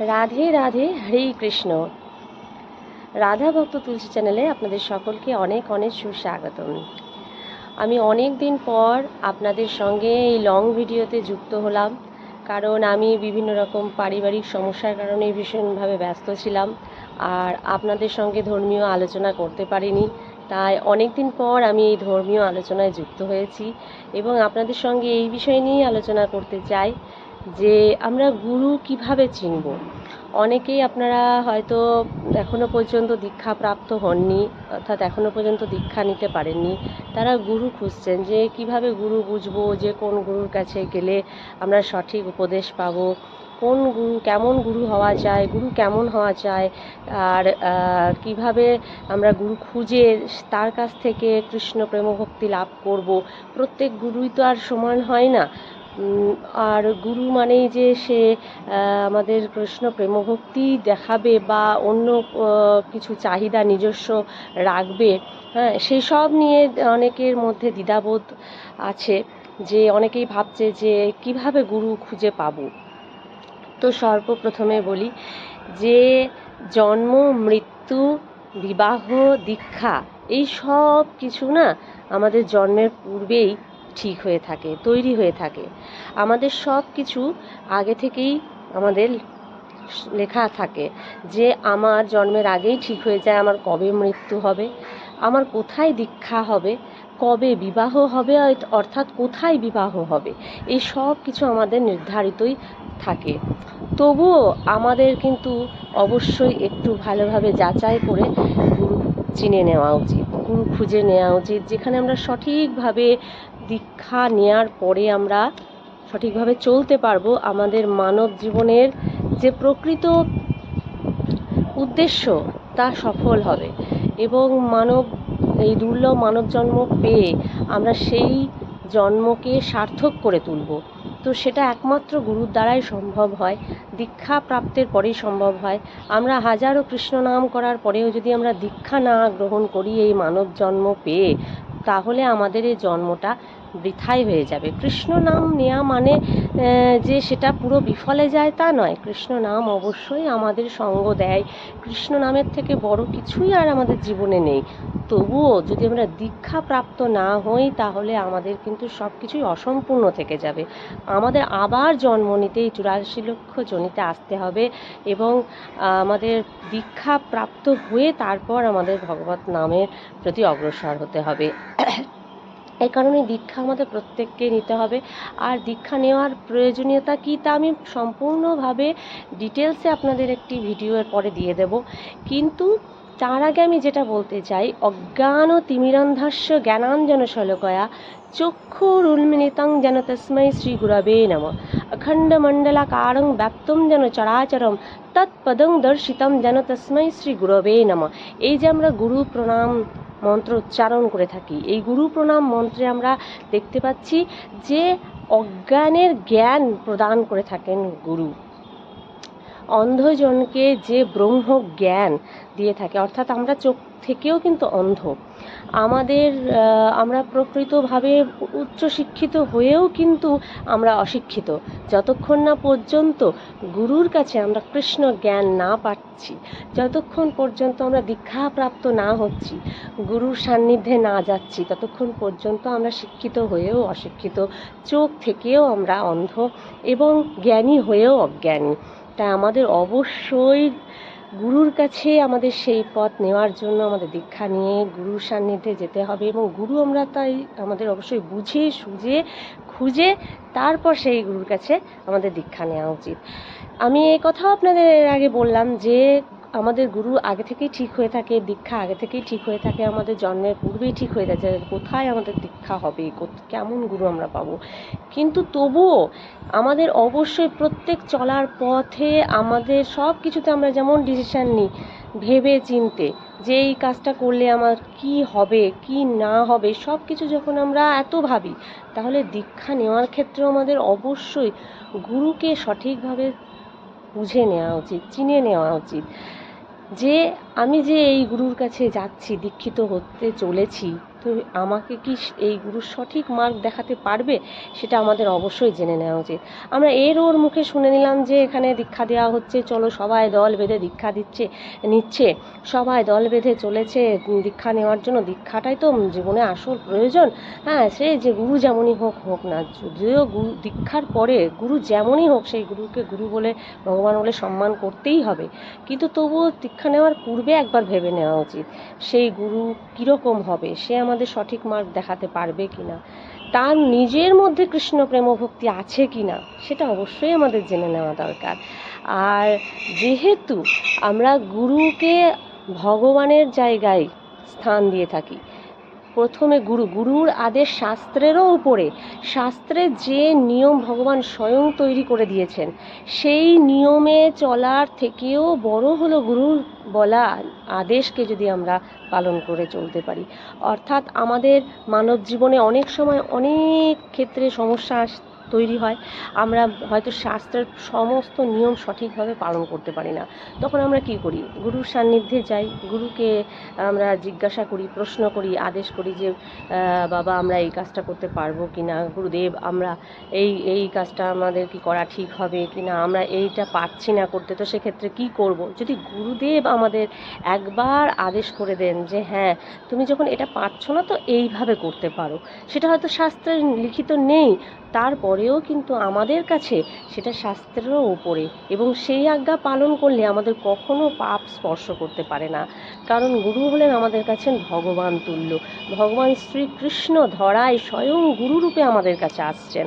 রাধে রাধে, হরে কৃষ্ণ। রাধা ভক্ত তুলসী চ্যানেলে আপনাদের সকলকে অনেক অনেক সুস্বাগতম। আমি অনেক দিন পর আপনাদের সঙ্গে এই লং ভিডিওতে যুক্ত হলাম, কারণ আমি বিভিন্ন রকম পারিবারিক সমস্যার কারণে ভীষণভাবে ব্যস্ত ছিলাম, আর আপনাদের সঙ্গে ধর্মীয় আলোচনা করতে পারিনি, তাই অনেক দিন পর আমি এই ধর্মীয় আলোচনায় যুক্ত হয়েছি এবং আপনাদের সঙ্গে এই বিষয় নিয়েই আলোচনা করতে চাই যে আমরা গুরু কীভাবে চিনব? অনেকেই আপনারা হয়তো এখনও পর্যন্ত দীক্ষাপ্রাপ্ত হননি, অর্থাৎ এখনও পর্যন্ত দীক্ষা নিতে পারেননি। তারা গুরু খুঁজছেন যে কীভাবে গুরু বুঝব, যে কোন গুরুর কাছে গেলে আমরা সঠিক উপদেশ পাবো, কোন গুরু, কেমন গুরু হওয়া যায়, গুরু কেমন হওয়া যায়, আর কীভাবে আমরা গুরু খুঁজে তার কাছ থেকে কৃষ্ণ প্রেমভক্তি লাভ করব। প্রত্যেক গুরুই তো আর সমান হয় না। আর গুরু মানেই যে সে আমাদের কৃষ্ণ প্রেমভক্তি দেখাবে বা অন্য কিছু চাহিদা নিজস্ব রাখবে হ্যাঁ সেই সব নিয়ে অনেকের মধ্যে দ্বিধাবোধ আছে যে অনেকেই ভাবছে যে কীভাবে গুরু খুঁজে পাবো। তো সর্বপ্রথমে বলি যে জন্ম, মৃত্যু, বিবাহ, দীক্ষা, এই সব কিছু না আমাদের জন্মের পূর্বেই ঠিক হয়ে থাকে, তৈরি হয়ে থাকে। আমাদের সব কিছু আগে থেকেই আমাদের লেখা থাকে যে আমার জন্মের আগেই ঠিক হয়ে যায়, আমার কবে মৃত্যু হবে, আমার কোথায় দীক্ষা হবে, কবে বিবাহ হবে অর্থাৎ কোথায় বিবাহ হবে, এই সব কিছু আমাদের নির্ধারিতই থাকে। তবুও আমাদের কিন্তু অবশ্যই একটু ভালোভাবে যাচাই করে গুরু চিনে নেওয়া উচিত, গুরু খুঁজে নেওয়া উচিত, যেখানে আমরা সঠিকভাবে দীক্ষা নেওয়ার পরে আমরা সঠিকভাবে চলতে পারব আমাদের মানব জীবনের যে প্রকৃত উদ্দেশ্য, তা সফল হবে। এবং মানব, এই দুর্লভ মানব জন্ম পেয়ে আমরা সেই জন্মকে সার্থক করে তুলব। তো সেটা একমাত্র গুরুর দ্বারাই সম্ভব হয়। দীক্ষা প্রাপ্তের পরেই সম্ভব হয়। আমরা হাজারো কৃষ্ণ নাম করার পরেও যদি আমরা দীক্ষা না গ্রহণ করি এই মানব জন্ম পেয়ে, তাহলে আমাদের এই জন্মটা বৃথাই হয়ে যাবে। কৃষ্ণ নাম নেওয়া মানে যে সেটা পুরো বিফলে যায় তা নয়। কৃষ্ণ নাম অবশ্যই আমাদের সঙ্গ দেয়। কৃষ্ণ নামের থেকে বড় কিছুই আর আমাদের জীবনে নেই। তবুও যদি আমরা দীক্ষা প্রাপ্ত না হই, তাহলে আমাদের কিন্তু সব কিছুই অসম্পূর্ণ থেকে যাবে। আমাদের আবার জন্ম নিতে এই চুরাশি লক্ষ জনিতে আসতে হবে এবং আমাদের দীক্ষা প্রাপ্ত হয়ে তারপর আমাদের ভগবত নামের প্রতি অগ্রসর হতে হবে। এই কারণে দীক্ষা আমাদের প্রত্যেককে নিতে হবে। আর দীক্ষা নেওয়ার প্রয়োজনীয়তা কী তা আমি সম্পূর্ণভাবে ডিটেলসে আপনাদের একটি ভিডিওর পরে দিয়ে দেব। কিন্তু তার আগে আমি যেটা বলতে চাই, অজ্ঞান তিমিরন্ধস্য জ্ঞানাঞ্জন শলকয়া চক্ষুরুন্মিলিতং যেন তস্मै শ্রী গুরবে নম অখণ্ডমণ্ডলাকারং ব্যাপ্তম যেন চরাচরম তৎপদং দর্শিতম যেন তস্मै শ্রী গুরবে নম। এই যে আমরা গুরু প্রণাম মন্ত্র উচ্চারণ করে থাকি। এই গুরু প্রণাম মন্ত্রে আমরা দেখতে পাচ্ছি যে অজ্ঞানের জ্ঞান প্রদান করে থাকেন গুরু। অন্ধজনকে যে ব্রহ্ম জ্ঞান দিয়ে থাকে, অর্থাৎ আমরা চোখ থেকেও কিন্তু অন্ধ। আমাদের আমরা প্রকৃতভাবে উচ্চশিক্ষিত হয়েও কিন্তু আমরা অশিক্ষিত। যতক্ষণ না পর্যন্ত গুরুর কাছে আমরা কৃষ্ণ জ্ঞান না পাচ্ছি, যতক্ষণ পর্যন্ত আমরা দীক্ষাপ্রাপ্ত না হচ্ছি, গুরুর সান্নিধ্যে না যাচ্ছি, ততক্ষণ পর্যন্ত আমরা শিক্ষিত হয়েও অশিক্ষিত। চোখ থেকেও আমরা অন্ধ এবং জ্ঞানী হয়েও অজ্ঞানী। তাই আমাদের অবশ্যই গুরুর কাছে আমাদের সেই পথ নেওয়ার জন্য আমাদের দীক্ষা নিয়ে গুরুর সান্নিধ্যে যেতে হবে এবং গুরু আমরা তাই আমাদের অবশ্যই বুঝে, সুঝে, খুঁজে তারপর সেই গুরুর কাছে আমাদের দীক্ষা নেওয়া উচিত। আমি এই কথাও আপনাদের এর আগে বললাম যে আমাদের গুরু আগে থেকেই ঠিক হয়ে থাকে, দীক্ষা আগে থেকেই ঠিক হয়ে থাকে, আমাদের জন্মের পূর্বেই ঠিক হয়ে থাকে কোথায় আমাদের দীক্ষা হবে কেমন গুরু আমরা পাবো? কিন্তু তবুও আমাদের অবশ্যই প্রত্যেক চলার পথে আমাদের সব কিছুতে আমরা যেমন ডিসিশান নিই, ভেবে চিনতে, যে এই কাজটা করলে আমার কি হবে, কি না হবে সব কিছু যখন আমরা এত ভাবি, তাহলে দীক্ষা নেওয়ার ক্ষেত্রেও আমাদের অবশ্যই গুরুকে সঠিকভাবে বুঝে নেওয়া উচিত, চিনে নেওয়া উচিত। যে আমি যে এই গুরুর কাছে যাচ্ছি, দীক্ষিত হতে চলেছি তো আমাকে কি এই গুরুর সঠিক মার্গ দেখাতে পারবে? সেটা আমাদের অবশ্যই জেনে নেওয়া উচিত। আমরা এর ওর মুখে শুনে নিলাম যে এখানে দীক্ষা দেওয়া হচ্ছে, চলো সবাই দল বেঁধে দীক্ষা দিচ্ছে, নিচ্ছে। সবাই দল বেঁধে চলেছে দীক্ষা নেওয়ার জন্য দীক্ষাটাই তো জীবনে আসল প্রয়োজন। হ্যাঁ সে যে গুরু যেমনই হোক হোক না, যদিও গুরু দীক্ষার পরে গুরু যেমনই হোক, সেই গুরুকে গুরু বলে, ভগবান বলে সম্মান করতেই হবে। কিন্তু তবুও দীক্ষা নেওয়ার পূর্বে একবার ভেবে নেওয়া উচিত, সেই গুরু কীরকম হবে? সে আমাদের সঠিক মার্গ দেখাতে পারবে কি না তার নিজের মধ্যে কৃষ্ণ প্রেম ভক্তি আছে কি না সেটা অবশ্যই আমাদের জেনে নেওয়া দরকার। আর যেহেতু আমরা গুরুকে ভগবানের জায়গায় স্থান দিয়ে থাকি প্রথমে গুরু, গুরুর আদেশ শাস্ত্রেরও উপরে। শাস্ত্রে যে নিয়ম ভগবান স্বয়ং তৈরি করে দিয়েছেন, সেই নিয়মে চলার থেকেও বড় হলো গুরুর বলা আদেশকে যদি আমরা পালন করে চলতে পারি। অর্থাৎ আমাদের মানব জীবনে অনেক সময় অনেক ক্ষেত্রে সমস্যা আস- তৈরি হয়, আমরা হয়তো শাস্ত্রের সমস্ত নিয়ম সঠিকভাবে পালন করতে পারি না। তখন আমরা কি করি? গুরুর সান্নিধ্যে যাই, গুরুকে আমরা জিজ্ঞাসা করি, প্রশ্ন করি, আদেশ করি যে বাবা, আমরা এই কাজটা করতে পারব কি না গুরুদেব, আমরা এই এই কাজটা আমাদের কি করা ঠিক হবে কি না আমরা এইটা পারছি না করতে, তো সেক্ষেত্রে কি করব? যদি গুরুদেব আমাদের একবার আদেশ করে দেন যে হ্যাঁ তুমি যখন এটা পারছ না, তো এইভাবে করতে পারো। সেটা হয়তো শাস্ত্রে লিখিত নেই তারপরেও কিন্তু আমাদের কাছে সেটা শাস্ত্রেরও ওপরে এবং সেই আজ্ঞা পালন করলে আমাদের কখনো পাপ স্পর্শ করতে পারে না। কারণ গুরু হলেন আমাদের কাছে ভগবান তুল্য। ভগবান শ্রীকৃষ্ণ ধরায় স্বয়ং গুরুরূপে আমাদের কাছে আসছেন।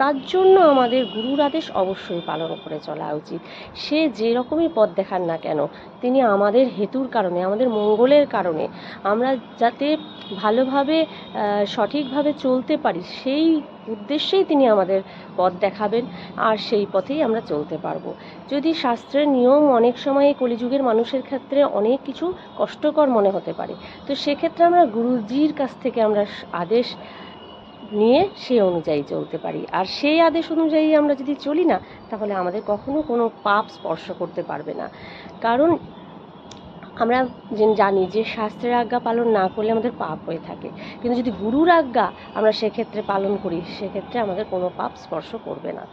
তার জন্য আমাদের গুরুর আদেশ অবশ্যই পালন করে চলা উচিত। সে যেরকমই পথ দেখান না কেন, তিনি আমাদের হেতুর কারণে, আমাদের মঙ্গলের কারণে, আমরা যাতে ভালোভাবে সঠিকভাবে চলতে পারি, সেই উদ্দেশ্যেই তিনি আমাদের পথ দেখাবেন, আর সেই পথেই আমরা চলতে পারব। যদি শাস্ত্রের নিয়ম অনেক সময় কলিযুগের মানুষের ক্ষেত্রে অনেক কিছু কষ্টকর মনে হতে পারে, তো সেক্ষেত্রে আমরা গুরুজির কাছ থেকে আমরা আদেশ নিয়ে সে অনুযায়ী চলতে পারি। আর সেই আদেশ অনুযায়ী আমরা যদি চলি না, তাহলে আমাদের কখনো কোনো পাপ স্পর্শ করতে পারবে না। কারণ আমরা জানি যে শাস্ত্রের আজ্ঞা পালন না করলে আমাদের পাপ হয়ে থাকে। কিন্তু যদি গুরুর আজ্ঞা আমরা সেক্ষেত্রে পালন করি, সেক্ষেত্রে আমাদের কোনো পাপ স্পর্শ করবে না।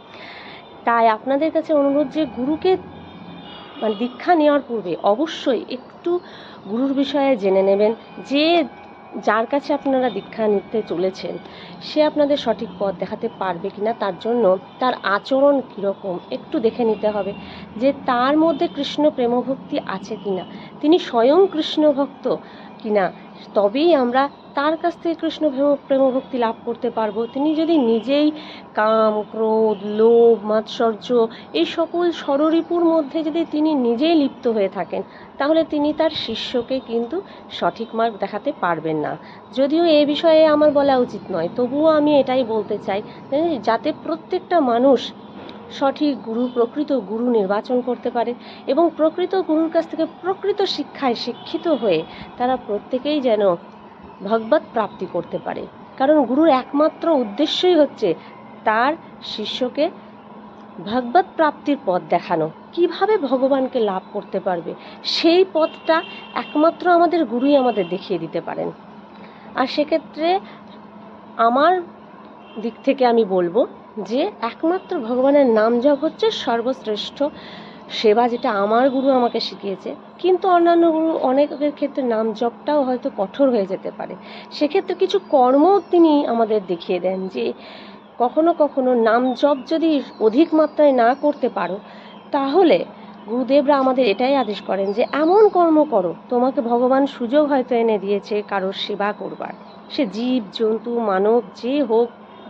তাই আপনাদের কাছে অনুরোধ যে গুরুকে মানে দীক্ষা নেওয়ার পূর্বে অবশ্যই একটু গুরুর বিষয়ে জেনে নেবেন। যে যার কাছে আপনারা দীক্ষা নিতে চলেছেন, সে আপনাদের সঠিক পথ দেখাতে পারবে কিনা তার জন্য তার আচরণ কীরকম একটু দেখে নিতে হবে যে তার মধ্যে কৃষ্ণ প্রেমভক্তি আছে কিনা। তিনি স্বয়ং কৃষ্ণ ভক্ত কিনা, তবেই আমরা তার কাছ থেকে কৃষ্ণ প্রেম- প্রেমভক্তি লাভ করতে পারব। তিনি যদি নিজেই কাম, ক্রোধ, লোভ, মাৎসর্য এই সকল ষড়রিপুর মধ্যে যদি তিনি নিজেই লিপ্ত হয়ে থাকেন, তাহলে তিনি তার শিষ্যকে কিন্তু সঠিক মার্গ দেখাতে পারবেন না। যদিও এ বিষয়ে আমার বলা উচিত নয়, তবুও আমি এটাই বলতে চাই যাতে প্রত্যেকটা মানুষ সঠিক গুরু, প্রকৃত গুরু নির্বাচন করতে পারে এবং প্রকৃত গুরুর কাছ থেকে প্রকৃত শিক্ষায় শিক্ষিত হয়ে তারা প্রত্যেকেই যেন ভগবত প্রাপ্তি করতে পারে। কারণ গুরুর একমাত্র উদ্দেশ্যই হচ্ছে তার শিষ্যকে ভগবত প্রাপ্তির পথ দেখানো। কীভাবে ভগবানকে লাভ করতে পারবে? সেই পথটা একমাত্র আমাদের গুরুই আমাদের দেখিয়ে দিতে পারেন। আর সেক্ষেত্রে আমার দিক থেকে আমি বলব যে একমাত্র ভগবানের নাম জপ হচ্ছে সর্বশ্রেষ্ঠ সেবা যেটা আমার গুরু আমাকে শিখিয়েছে। কিন্তু অন্যান্য গুরু অনেকের ক্ষেত্রে নাম জপটাও হয়তো কঠোর হয়ে যেতে পারে। সেক্ষেত্রে কিছু কর্মও তিনি আমাদের দেখিয়ে দেন যে কখনো কখনো নাম জপ যদি অধিক মাত্রায় না করতে পারো, তাহলে গুরুদেবরা আমাদের এটাই আদেশ করেন যে এমন কর্ম করো, তোমাকে ভগবান সুযোগ হয়তো এনে দিয়েছে কারোর সেবা করবার। সে জীব, জন্তু, মানব, যে হোক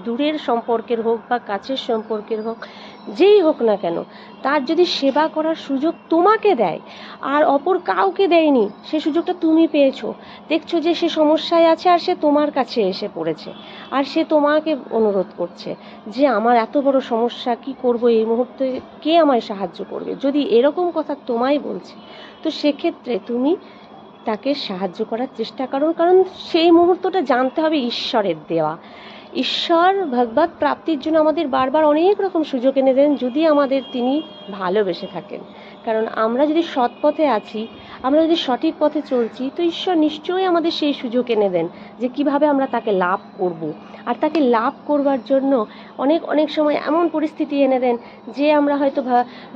দূরের সম্পর্কের হোক বা কাছের সম্পর্কের হোক, যেই হোক না কেন, তার যদি সেবা করার সুযোগ তোমাকে দেয়, আর অপর কাউকে দেয়নি, সে সুযোগটা তুমি পেয়েছ। দেখছ যে সে সমস্যায় আছে আর সে তোমার কাছে এসে পড়েছে, আর সে তোমাকে অনুরোধ করছে যে আমার এত বড় সমস্যা, কি করব এই মুহূর্তে, কে আমায় সাহায্য করবে? যদি এরকম কথা তোমায় বলছে, তো সেক্ষেত্রে তুমি তাকে সাহায্য করার চেষ্টা করো, কারণ সেই মুহূর্তটা জানতে হবে ঈশ্বরের দেওয়া। ঈশ্বর ভগবত প্রাপ্তির জন্য আমাদের বারবার অনেক রকম সুযোগ এনে দেন যদি আমাদের তিনি ভালোবেসে থাকেন কারণ আমরা যদি সৎ পথে আছি, আমরা যদি সঠিক পথে চলছি, তো ঈশ্বর নিশ্চয়ই আমাদের সেই সুযোগ এনে দেন যে কীভাবে আমরা তাকে লাভ করব। আর তাকে লাভ করবার জন্য অনেক অনেক সময় এমন পরিস্থিতি এনে দেন যে আমরা হয়তো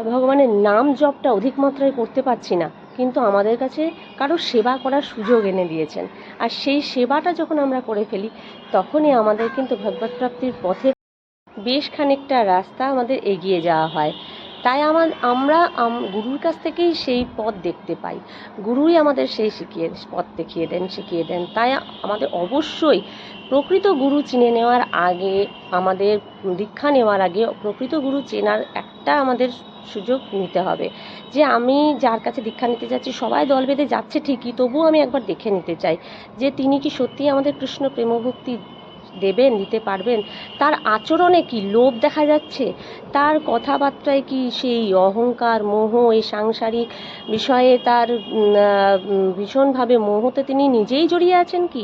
ভগবানের নাম জপটা অধিক মাত্রায় করতে পারছি না কিন্তু আমাদের কাছে কারও সেবা করার সুযোগ এনে দিয়েছেন। আর সেই সেবাটা যখন আমরা করে ফেলি, তখনই আমাদের কিন্তু ভগবত প্রাপ্তির পথে বেশ খানিকটা রাস্তা আমাদের এগিয়ে যাওয়া হয়। তাই আমার আমরা গুরুর কাছ থেকেই সেই পথ দেখতে পাই। গুরুই আমাদের সেই শিখিয়ে, পথ দেখিয়ে দেন, শিখিয়ে দেন। তাই আমাদের অবশ্যই প্রকৃত গুরু চিনে নেওয়ার আগে, আমাদের দীক্ষা নেওয়ার আগে প্রকৃত গুরু চেনার একটা আমাদের সুযোগ নিতে হবে। যে আমি যার কাছে দীক্ষা নিতে যাচ্ছি, সবাই দল বেঁধে যাচ্ছে ঠিকই, তবুও আমি একবার দেখে নিতে চাই যে তিনি কি সত্যিই আমাদের কৃষ্ণ প্রেমভক্তি দেবেন, দিতে পারবেন? তার আচরণে কি লোভ দেখা যাচ্ছে? তার কথাবার্তায় কি সেই অহংকার, মোহ, এই সাংসারিক বিষয়ে তার ভীষণভাবে মোহতে তিনি নিজেই জড়িয়ে আছেন কি?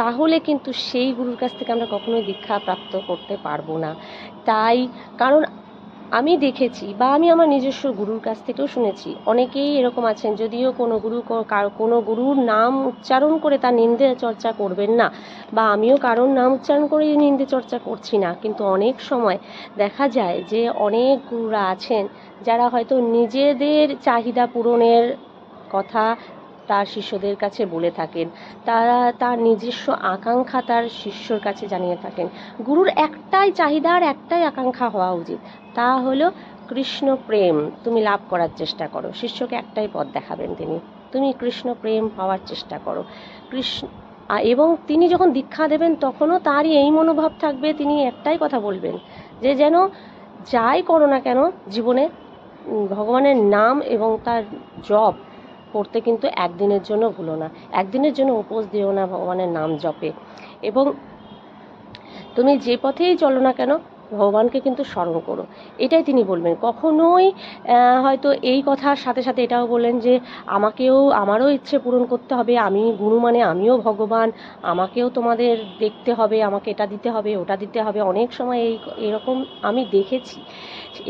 তাহলে কিন্তু সেই গুরুর কাছ থেকে আমরা কখনোই দীক্ষা প্রাপ্ত করতে পারব না। তাই, কারণ আমি দেখেছি বা আমি আমার নিজস্ব গুরুর কাছ থেকেও শুনেছি। অনেকেই এরকম আছেন, যদিও কোনো গুরু কোনো গুরুর নাম উচ্চারণ করে তার নিন্দে চর্চা করবেন না বা আমিও কারোর নাম উচ্চারণ করে নিন্দে চর্চা করছি না। কিন্তু অনেক সময় দেখা যায় যে অনেক গুরুরা আছেন যারা হয়তো নিজেদের চাহিদা পূরণের কথা তার শিষ্যদের কাছে বলে থাকেন। তারা তার নিজস্ব আকাঙ্ক্ষা তার শিষ্যর কাছে জানিয়ে থাকেন। গুরুর একটাই চাহিদা আর একটাই আকাঙ্ক্ষা হওয়া উচিত। তা হলো কৃষ্ণ প্রেম। তুমি লাভ করার চেষ্টা করো। শিষ্যকে একটাই পথ দেখাবেন তিনি। তুমি কৃষ্ণ প্রেম পাওয়ার চেষ্টা করো। কৃষ্ণ এবং তিনি যখন দীক্ষা দেবেন তখনও তারই এই মনোভাব থাকবে, তিনি একটাই কথা বলবেন যে যেন যাই করো না কেন, জীবনে ভগবানের নাম এবং তার জপ করতে কিন্তু একদিনের জন্য ভুলো না। একদিনের জন্য উপোস দিও না ভগবানের নাম জপে। এবং তুমি যে পথেই চলো না কেন ভগবানকে কিন্তু স্মরণ করো। এটাই তিনি বলবেন। কখনোই হয়তো এই কথার সাথে সাথে এটাও বললেন যে, আমাকেও, আমারও ইচ্ছে পূরণ করতে হবে। আমি গুরু মানে আমিও ভগবান। আমাকেও তোমাদের দেখতে হবে, আমাকে এটা দিতে হবে, ওটা দিতে হবে। অনেক সময় এই, এরকম আমি দেখেছি।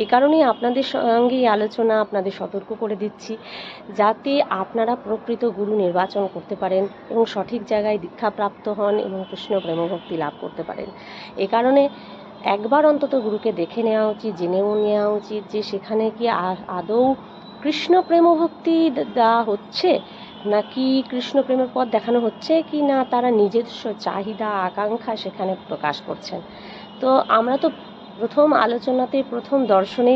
এ কারণেই আপনাদের সঙ্গে এই আলোচনা, আপনাদের সতর্ক করে দিচ্ছি, যাতে আপনারা প্রকৃত গুরু নির্বাচন করতে পারেন এবং সঠিক জায়গায় দীক্ষাপ্রাপ্ত হন এবং কৃষ্ণ প্রেমভক্তি লাভ করতে পারেন। এ কারণে একবার অন্তত গুরুকে দেখে নেওয়া উচিত, জেনেও নেওয়া উচিত যে সেখানে কি আদৌ কৃষ্ণ প্রেমভক্তি দেওয়া হচ্ছে? নাকি কৃষ্ণ প্রেমের পথ দেখানো হচ্ছে কি না? তারা নিজস্ব চাহিদা, আকাঙ্ক্ষা সেখানে প্রকাশ করছেন। তো আমরা তো প্রথম আলোচনাতে, প্রথম দর্শনে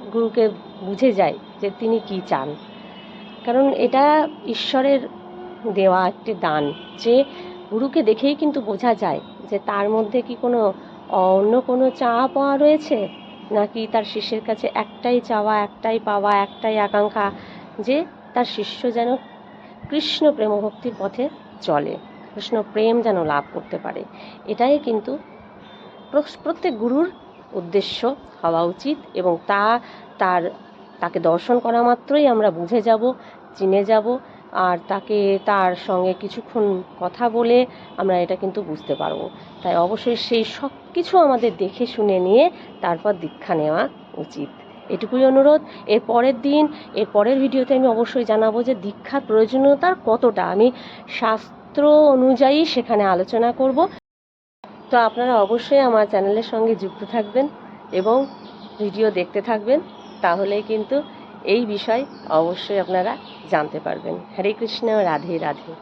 গুরুকে বুঝে যাই যে তিনি কি চান। কারণ এটা ঈশ্বরের দেওয়া একটি দান যে গুরুকে দেখেই কিন্তু বোঝা যায় যে তার মধ্যে কি কোনো অন্য কোনো চাওয়া পাওয়া রয়েছে? নাকি তার শিষ্যের কাছে একটাই চাওয়া, একটাই পাওয়া, একটাই আকাঙ্ক্ষা যে তার শিষ্য যেন কৃষ্ণ প্রেমভক্তির পথে চলে, কৃষ্ণ প্রেম যেন লাভ করতে পারে? এটাই কিন্তু প্র- প্রত্যেক গুরুর উদ্দেশ্য হওয়া উচিত এবং তা, তার, তাকে দর্শন করা মাত্রই আমরা বুঝে যাব, চিনে যাব আর তাকে তার সঙ্গে কিছুক্ষণ কথা বলে আমরা এটা কিন্তু বুঝতে পারব। তাই অবশ্যই সেই সব কিছু আমাদের দেখে শুনে নিয়ে তারপর দীক্ষা নেওয়া উচিত। এটুকুই অনুরোধ। এর পরের দিন, এর পরের ভিডিওতে আমি অবশ্যই জানাব যে দীক্ষার প্রয়োজনীয়তার কতটা। আমি শাস্ত্র অনুযায়ী সেখানে আলোচনা করব। তো আপনারা অবশ্যই আমার চ্যানেলের সঙ্গে যুক্ত থাকবেন এবং ভিডিও দেখতে থাকবেন। তাহলেই কিন্তু এই বিষয় অবশ্যই আপনারা জানতে পারবেন। হরে কৃষ্ণ রাধে রাধে।